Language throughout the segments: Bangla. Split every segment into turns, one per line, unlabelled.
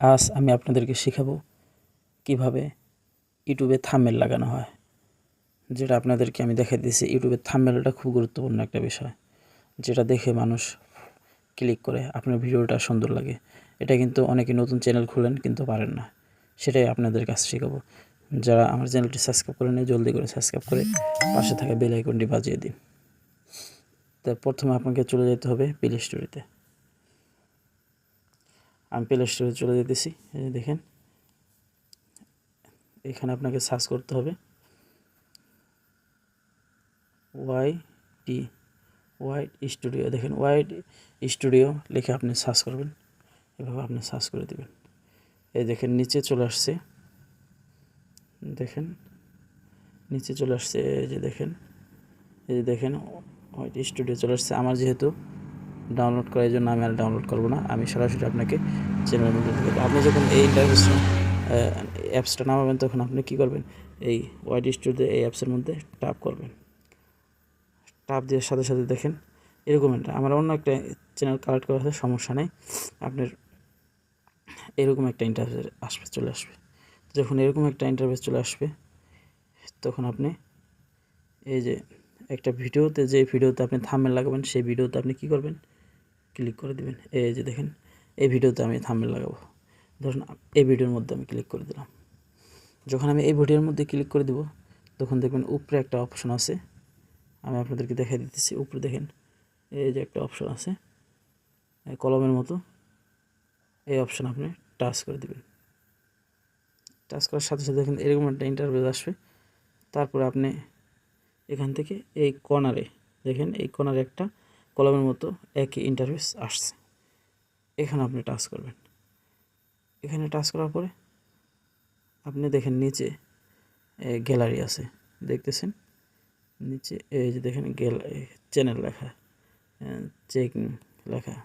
আজ আমি আপনাদেরকে শেখাবো কীভাবে ইউটিউবে থাম্বনেল লাগানো হয়, যেটা আপনাদেরকে আমি দেখাই দিয়েছি। ইউটিউবের থাম্বনেলটা খুব গুরুত্বপূর্ণ একটা বিষয়, যেটা দেখে মানুষ ক্লিক করে, আপনার ভিডিওটা সুন্দর লাগে। এটা কিন্তু অনেকে নতুন চ্যানেল খুলেন কিন্তু পারেন না, সেটাই আপনাদের কাছে শেখাবো। যারা আমার চ্যানেলটি সাবস্ক্রাইব করে নেয় জলদি করে সাবস্ক্রাইব করে পাশে থাকা বেল আইকনটি বাজিয়ে দিন। তা প্রথমে আপনাকে চলে যেতে হবে প্লে স্টোরিতে আমি প্লে স্টোরে চলে যেতেছি দেখেন। এখানে আপনাকে সার্চ করতে হবে। ওয়াই টি ওয়াইট স্টুডিও দেখেন ওয়াইট স্টুডিও লিখে আপনি সার্চ করবেন। এভাবে আপনি সার্চ করে দেবেন। এই দেখেন, নিচে চলে আসছে। দেখেন, নিচে চলে আসছে, এই যে দেখেন। এই যে দেখেন হোয়াইট স্টুডিও চলে আসছে। আমার যেহেতু ডাউনলোড করার জন্য আমি আর ডাউনলোড করব না। আমি সরাসরি আপনাকে দেবো। আপনি যখন এই ইন্টারভিউসটা অ্যাপসটা নামাবেন, তখন আপনি কী করবেন? এই হোয়াইট স্টুডিও এই অ্যাপসের মধ্যে টাপ করবেন। টাপ দেওয়ার সাথে সাথে দেখেন, এরকম একটা, আমার অন্য একটা চ্যানেল কালেক্ট করা আছে, সমস্যা নেই। আপনার এরকম একটা ইন্টারভিউ আসবে, চলে আসবে। যখন এরকম একটা ইন্টারভিউ চলে আসবে, তখন আপনি এই যে একটা ভিডিওতে, যে ভিডিওতে আপনি থাম্বনেল লাগাবেন, সেই ভিডিওতে আপনি কী করবেন? ক্লিক করে দিবেন। এই যে দেখেন, এই ভিডিওতে আমি থাম্বনেল লাগাবো। ধরুন, এই ভিডিওর মধ্যে আমি ক্লিক করে দিলাম। যখন আমি এই ভিডিওর মধ্যে ক্লিক করে দিব, তখন দেখবেন উপরে একটা অপশন আছে। আমি আপনাদেরকে দেখাই দিতেছি, উপরে দেখেন, এই যে একটা অপশন আছে। কলমের মতো, এই অপশন আপনি টাচ করে দিবেন। টাচ করার সাথে সাথে দেখেন, এরকম একটা ইন্টারভিউ আসবে। তারপরে আপনি এখান থেকে এই কর্নারে দেখেন, এই কর্নারে একটা কলমের মতো একই ইন্টারফেস আসছে। এখানে আপনি টাচ করবেন। এখানে টাচ করার পরে আপনি দেখেন নিচে গ্যালারি আছে। দেখতেছেন? নিচে এই যে দেখেন গেল চ্যানেল লেখা। চেকিং লেখা।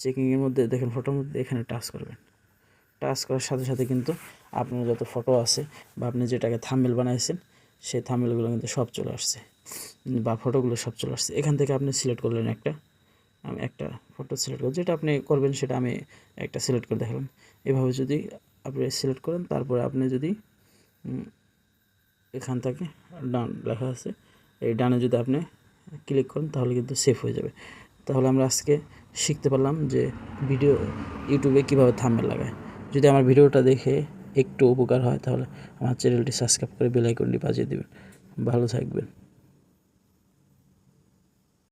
চেকিংয়ের মধ্যে দেখেন ফটোর মধ্যে এখানে টাচ করবেন। টাচ করার সাথে সাথে কিন্তু আপনার যত ফটো আছে বা আপনি যেটাকে থাম্বেল বানাইছেন, সেই থাম্বেলগুলো কিন্তু সব চলে আসছে। বা ফটোগুলো সব চলে আসছে। এখান থেকে আপনি সিলেক্ট করলেন একটা, আমি একটা ফটো সিলেক্ট করব যেটা আপনি করবেন সেটা আমি একটা সিলেক্ট করে দেখালাম। এভাবে যদি আপনি সিলেক্ট করেন, তারপরে আপনি যদি এখান থেকে ডান লেখা আছে, এই ডানে যদি আপনি ক্লিক করেন, তাহলে কিন্তু সেভ হয়ে যাবে। তাহলে আমরা আজকে শিখতে পারলাম যে ভিডিও ইউটিউবে কীভাবে থাম্বেল লাগায়। যদি আমার ভিডিওটা দেখে একটু উপকার হয়, তাহলে আমার চ্যানেলটি সাবস্ক্রাইব করে বেল আইকনটি বাজিয়ে দেবেন। ভালো থাকবেন।